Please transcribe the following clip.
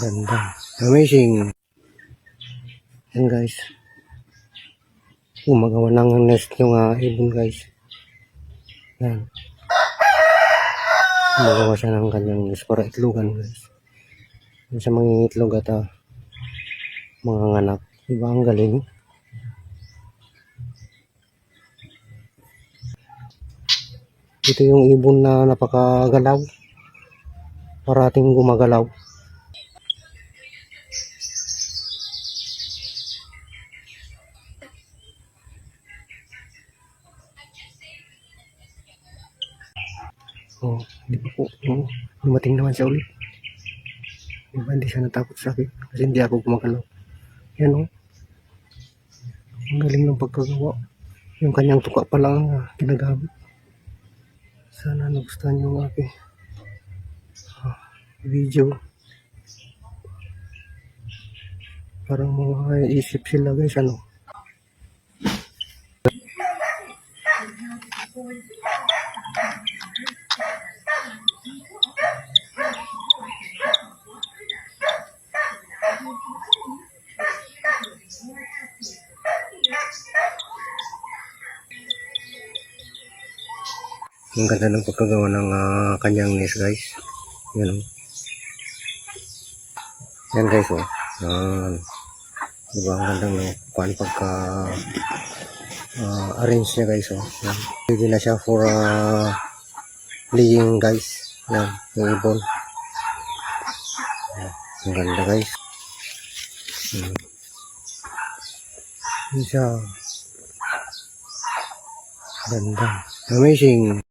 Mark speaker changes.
Speaker 1: Ganda. Amazing. Yan guys. Gumagawa ng nest yung uh, ibon guys. Yan. Gumagawa siya ng kanyang nest para itlogan guys. Yan sa mga itlog at ah, mga anak. Diba ang galing? Ito yung ibon na napakagalaw. Parating gumagalaw. Oh, di ba po? Oh, dumating naman siya ulit. Di ba hindi siya natakot sa akin? Kasi hindi ako gumagalaw. Yan oh. Ang galing ng pagkagawa. Yung kanyang tuka pa lang ah, ginagamit. Sana nagustuhan niyo ang aking ah, video. Parang mga isip sila guys, ano? Ang ganda ng pagkagawa ng ah, kanyang nest guys. Yan o. Yan guys o. Yan. Diba ang ganda ng paano pagka ah, arrange niya guys o. Yan. Pwede na siya for uh, laying guys. Yan. Yung ibon. Yan. Ang ganda guys. Hmm. Yan siya. Ganda. Amazing.